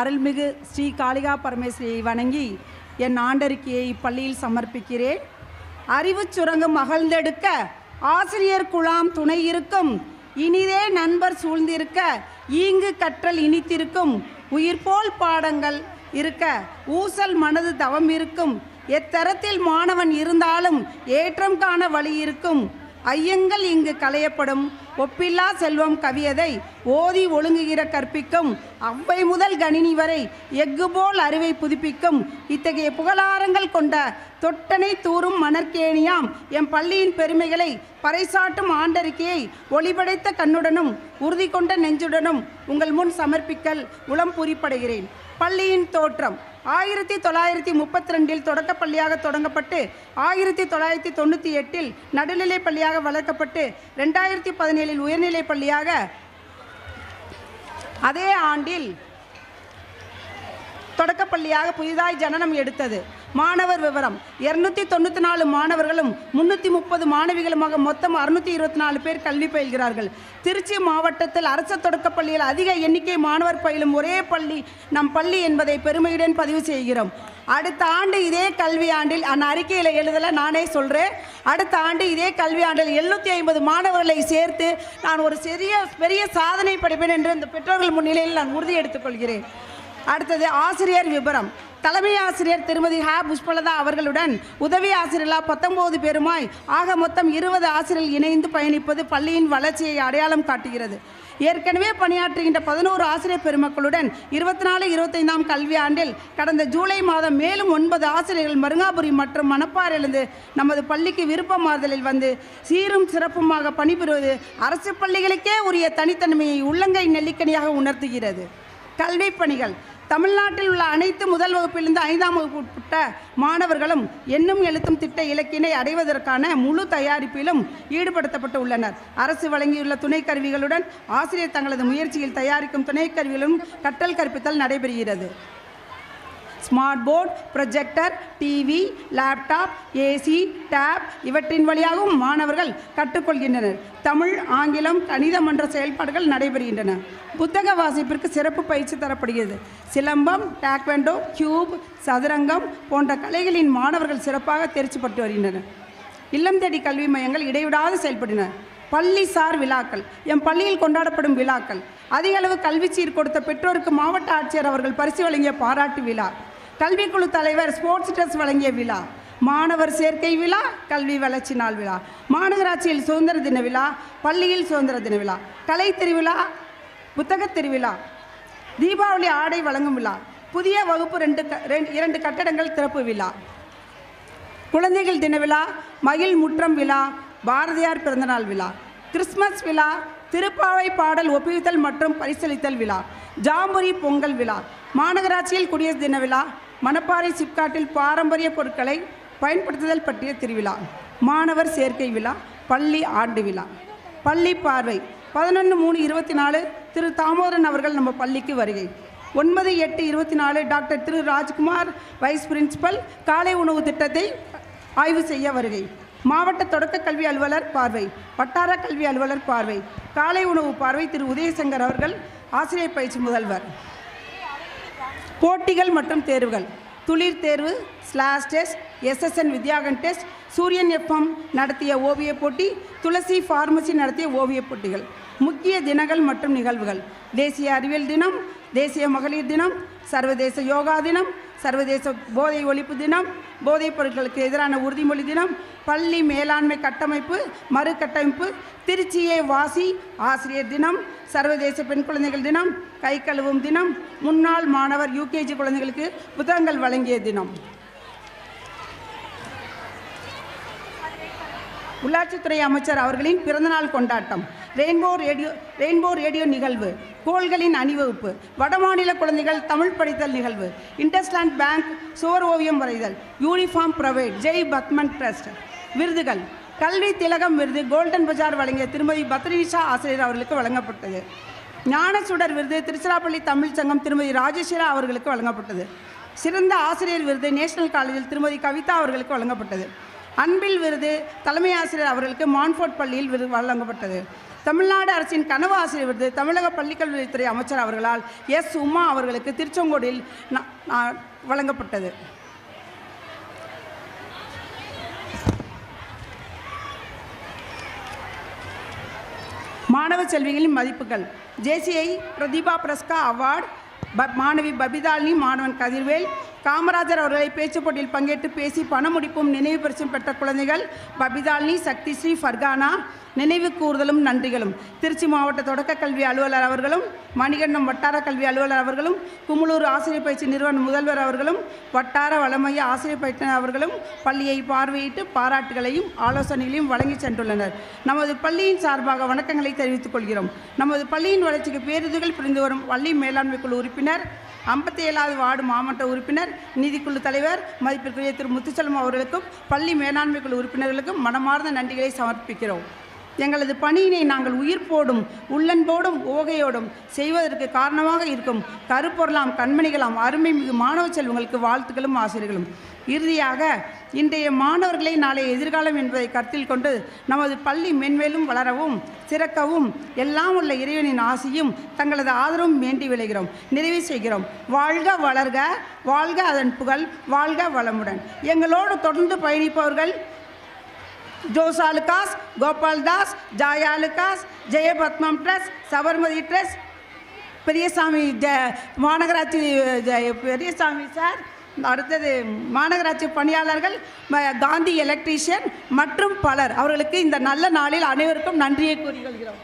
அருள்மிகு ஸ்ரீ காளிகா பரமேஸ்வரியை வணங்கி என் ஆண்டறிக்கையை இப்பள்ளியில் சமர்ப்பிக்கிறேன். அறிவுச் சுரங்கம் மகிழ்ந்தெடுக்க ஆசிரியர் குழாம் துணை இருக்கும். இனிதே நண்பர் சூழ்ந்திருக்க ஈங்கு கற்றல் இனித்திருக்கும். உயிர்போல் பாடங்கள் இருக்க ஊசல் மனது தவம் இருக்கும். எத்தரத்தில் மாணவன் இருந்தாலும் ஏற்றம் காண வழி இருக்கும். ஐயங்கள் இங்கு களையப்படும். ஒப்பில்லா செல்வம் கவியதை ஓதி ஒழுங்குகிற கற்பிக்கும். அவ்வை முதல் கணினி வரை எஃகு போல் அறிவை புதுப்பிக்கும். இத்தகைய புகழாரங்கள் கொண்ட தொட்டனை தூரும் மணற்கேணியாம். எம் பள்ளியின் பெருமைகளை பறைசாட்டும் ஆண்டறிக்கையை ஒளிபடைத்த கண்ணுடனும் உறுதி கொண்ட நெஞ்சுடனும் உங்கள் முன் சமர்ப்பிக்கல் உளம் பூரிப்படைகிறேன். பள்ளியின் தோற்றம். ஆயிரத்தி தொள்ளாயிரத்தி முப்பத்தி ரெண்டில் தொடக்கப்பள்ளியாக தொடங்கப்பட்டு ஆயிரத்தி தொள்ளாயிரத்தி தொண்ணூற்றி எட்டில் நடுநிலைப் பள்ளியாக வளர்க்கப்பட்டு ரெண்டாயிரத்தி பதினேழில் உயர்நிலைப் பள்ளியாக அதே ஆண்டில் தொடக்கப்பள்ளியாக புதிதாய் ஜனனம் எடுத்தது. மாணவர் விவரம். இருநூத்தி தொண்ணூற்றி நாலு மாணவர்களும் முன்னூற்றி முப்பது மாணவிகளுமாக மொத்தம் அறுநூத்தி இருபத்தி நாலு பேர் கல்வி பயில்கிறார்கள். திருச்சி மாவட்டத்தில் அரசு தொடக்கப்பள்ளியில் அதிக எண்ணிக்கை மாணவர் பயிலும் ஒரே பள்ளி நம் பள்ளி என்பதை பெருமையுடன் பதிவு செய்கிறோம். அடுத்த ஆண்டு இதே கல்வி ஆண்டில் அந்த அறிக்கையில் எழுதலை நானே சொல்கிறேன் அடுத்த ஆண்டு இதே கல்வி ஆண்டில் எழுநூற்றி ஐம்பது மாணவர்களை சேர்த்து நான் ஒரு சிறிய பெரிய சாதனை படைப்பேன் என்று இந்த பெற்றோர்கள் முன்னிலையில் நான் உறுதி எடுத்துக்கொள்கிறேன். அடுத்தது ஆசிரியர் விபரம். தலைமை ஆசிரியர் திருமதி ஹ. புஷ்பலதா அவர்களுடன் உதவி ஆசிரியர்களா பத்தொன்பது பேருமாய் ஆக மொத்தம் இருபது ஆசிரியர்கள் இணைந்து பயணிப்பது பள்ளியின் வளர்ச்சியை அடையாளம் காட்டுகிறது. ஏற்கனவே பணியாற்றுகின்ற பதினோரு ஆசிரியர் பெருமக்களுடன் இருபத்தி நாலு இருபத்தைந்தாம் கல்வி ஆண்டில் கடந்த ஜூலை மாதம் மேலும் ஒன்பது ஆசிரியர்கள் மருங்காபுரி மற்றும் மணப்பாறையிலிருந்து நமது பள்ளிக்கு விருப்பமாறுதலில் வந்து சீரும் சிறப்புமாக பணிபுரிவது அரசு பள்ளிகளுக்கே உரிய தனித்தன்மையை உள்ளங்கை நெல்லிக்கனியாக உணர்த்துகிறது. கல்வி பணிகள். தமிழ்நாட்டில் உள்ள அனைத்து முதல் வகுப்பிலிருந்து ஐந்தாம் வகுப்பு உட்பட்ட மாணவர்களும் எண்ணும் எழுத்தும் திட்ட இலக்கினை அடைவதற்கான முழு தயாரிப்பிலும் ஈடுபடுத்தப்பட்டு உள்ளனர். அரசு வழங்கியுள்ள துணை கருவிகளுடன் ஆசிரியர் தங்களது முயற்சியில் தயாரிக்கும் துணை கருவிகளும் கற்றல் கற்பித்தல் நடைபெறுகிறது. Smart board projector TV laptop AC tab இவற்றின் வழியாகவும் மாணவர்கள் கற்றுக்கொள்கின்றனர். தமிழ் ஆங்கிலம் கணிதம் என்ற செயல்பாடுகள் நடைபெறுகின்றன. புத்தக வாசிப்பிற்கு சிறப்பு பயிற்சி தரப்படுகிறது. சிலம்பம் டாக்வெண்டோ கியூப் சதுரங்கம் போன்ற கலைகளின் மாணவர்கள் சிறப்பாக தேர்ச்சி பெற்று வருகின்றனர். இல்லம் தேடி கல்வி மையங்கள் இடைவிடாது செயல்படுகின்றன பள்ளி சார் விழாக்கள் எம் பள்ளியில் கொண்டாடப்படும் விழாக்கள் அதிக அளவு கல்வி சீர் கொடுத்த பெற்றோருக்கு மாவட்ட ஆட்சியர் அவர்கள் பரிசு வழங்கிய பாராட்டு விழா. கல்விக்குழு தலைவர் ஸ்போர்ட்ஸ் ட்ரெஸ் வழங்கிய விழா மாணவர் சேர்க்கை விழா கல்வி வளர்ச்சி நாள் விழா மாநகராட்சியில் சுதந்திர தின விழா பள்ளியில் சுதந்திர தின விழா கலை திருவிழா புத்தகத் திருவிழா தீபாவளி ஆடை வழங்கும் விழா புதிய வகுப்பு ரெண்டு க- ரெண்டு இரண்டு கட்டடங்கள் திறப்பு விழா குழந்தைகள் தின விழா மகிழ் முற்றம் விழா பாரதியார் பிறந்தநாள் விழா கிறிஸ்மஸ் விழா திருப்பாவை பாடல் ஒப்புவித்தல் மற்றும் பரிசளித்தல் விழா ஜாம்புரி பொங்கல் விழா மாநகராட்சியில் குடியரசு தின விழா மணப்பாறை சிப்காட்டில் பாரம்பரிய பொருட்களை பயன்படுத்துதல் பற்றிய திருவிழா மாணவர் சேர்க்கை விழா பள்ளி ஆண்டு விழா. பள்ளி பார்வை. பதினொன்று மூணு இருபத்தி நாலு திரு தாமோதரன் அவர்கள் நம்ம பள்ளிக்கு வருகை. ஒன்பது எட்டு இருபத்தி நாலு doctor Thiru Rajkumar vice principal காலை உணவு திட்டத்தை ஆய்வு செய்ய வருகை. மாவட்ட தொடக்க கல்வி அலுவலர் பார்வை. வட்டார கல்வி அலுவலர் பார்வை. காலை உணவு பார்வை திரு உதயசங்கர் அவர்கள் ஆசிரியர் பயிற்சி முதல்வர். போட்டிகள் மற்றும் தேர்வுகள். துளிர் தேர்வு slash test SSN Vidyagan test Suryan FM நடத்திய ஓவிய போட்டி துளசி ஃபார்மசி நடத்திய ஓவிய போட்டிகள். முக்கிய தினங்கள் மற்றும் நிகழ்வுகள். தேசிய அறிவியல் தினம் தேசிய மகளிர் தினம் சர்வதேச யோகா தினம் சர்வதேச போதை ஒழிப்பு தினம் போதைப் பொருட்களுக்கு எதிரான உறுதிமொழி தினம் பள்ளி மேலாண்மை கட்டமைப்பு மறுகட்டமைப்பு திருச்சியே வாசி ஆசிரியர் தினம் சர்வதேச பெண் குழந்தைகள் தினம் கை கழுவும் தினம் முன்னாள் மாணவர் யூகேஜி குழந்தைகளுக்கு புத்தகங்கள் வழங்கிய தினம். உள்ளாட்சித்துறை அமைச்சர் அவர்களின் பிறந்தநாள் கொண்டாட்டம். ரெயின்போ ரேடியோ ரெயின்போ ரேடியோ நிகழ்வு. கோள்களின் அணிவகுப்பு. வடமாநில குழந்தைகள் தமிழ் படித்தல் நிகழ்வு. இண்டஸ்லாண்ட் பேங்க் சுவர் ஓவியம் வரைதல். Uniform private. Jai Padman trust. விருதுகள். கல்வி திலகம் விருது. கோல்டன் பஜார் வழங்கிய திருமதி பத்ரிஷா ஆசிரியர் அவர்களுக்கு வழங்கப்பட்டது. ஞானசுடர் விருது. திருச்சிராப்பள்ளி தமிழ் சங்கம் திருமதி ராஜேஸ்வரா அவர்களுக்கு வழங்கப்பட்டது. சிறந்த ஆசிரியர் விருது. நேஷனல் காலேஜில் திருமதி கவிதா அவர்களுக்கு வழங்கப்பட்டது. அன்பில் விருது தலைமை ஆசிரியர் அவர்களுக்கு மான்ஃபோர்ட் பள்ளியில் விருது வழங்கப்பட்டது. தமிழ்நாடு அரசின் கனவு ஆசிரியர் விருது தமிழக பள்ளிக்கல்வித்துறை அமைச்சர் அவர்களால் எஸ் உமா அவர்களுக்கு திருச்செங்கோடில் ந- வழங்கப்பட்டது. மாணவ செல்விகளின் மதிப்புகள். ஜேசிஐ பிரதீபா பிரஸ்கா அவார்டு ப மாணவி பபிதாலினி மாணவன் கதிர்வேல் காமராஜர் அவர்களை பேச்சு போட்டியில் பங்கேற்று பேசி பணமுடிப்பும் நினைவு பரிசும் பெற்ற குழந்தைகள் பபிதாலினி சக்திஸ்ரீ ஃபர்கானா நினைவு கூறுதலும் நன்றிகளும். திருச்சி மாவட்ட தொடக்க கல்வி அலுவலர் அவர்களும் மணிகண்டம் வட்டார கல்வி அலுவலர் அவர்களும் குமுளூர் ஆசிரியர் பயிற்சி நிறுவன முதல்வர் அவர்களும் வட்டார வளமைய ஆசிரியர் பயிற்சி அவர்களும் பள்ளியை பார்வையிட்டு பாராட்டுகளையும் ஆலோசனைகளையும் வழங்கி சென்றுள்ளனர். நமது பள்ளியின் சார்பாக வணக்கங்களை தெரிவித்துக் கொள்கிறோம். நமது பள்ளியின் வளர்ச்சிக்கு பேருந்துகள் புரிந்து வரும் பள்ளி மேலாண்மை குழு உறுப்பினர் ஐம்பத்தி ஏழாவது வார்டு மாவட்ட உறுப்பினர் நீதிக்குழு தலைவர் மதிப்பிற்குரிய திரு முத்துச்செல்வம் அவர்களுக்கும் பள்ளி மேலாண்மை குழு உறுப்பினர்களுக்கும் மனமார்ந்த நன்றிகளை சமர்ப்பிக்கிறோம். எங்களது பணியினை நாங்கள் உயிர்ப்போடும் உள்ளன்போடும் ஓகையோடும் செய்வதற்கு காரணமாக இருக்கும் கருப்பொருளாம் கண்மணிகளாம் அருமை மிகு மாணவ செல்வங்களுக்கு வாழ்த்துக்களும் ஆசிரியர்களும். இறுதியாக இன்றைய மாணவர்களை நாளைய எதிர்காலம் என்பதை கருத்தில் கொண்டு நமது பள்ளி மென்மேலும் வளரவும் சிறக்கவும் எல்லாம் உள்ள இறைவனின் ஆசியும் தங்களது ஆதரவும் வேண்டி விளைகிறோம். நிறைவு செய்கிறோம். வாழ்க வளர்க வாழ்க அதன் புகழ் வாழ்க வளமுடன். எங்களோடு தொடர்ந்து பயணிப்பவர்கள் ஜோசாலுகாஸ் கோபால்தாஸ் கோபால் தாஸ் ஜாயா ஜெயபத்மம் ட்ரஸ்ட் சபர்மதி ட்ரஸ்ட் பெரியசாமி ஜ மாநகராட்சி பெரியசாமி சார். அடுத்தது மாநகராட்சி பணியாளர்கள் காந்தி எலக்ட்ரீஷியன் மற்றும் பலர். அவர்களுக்கு இந்த நல்ல நாளில் அனைவருக்கும் நன்றியை கூறிக்கொள்கிறோம்.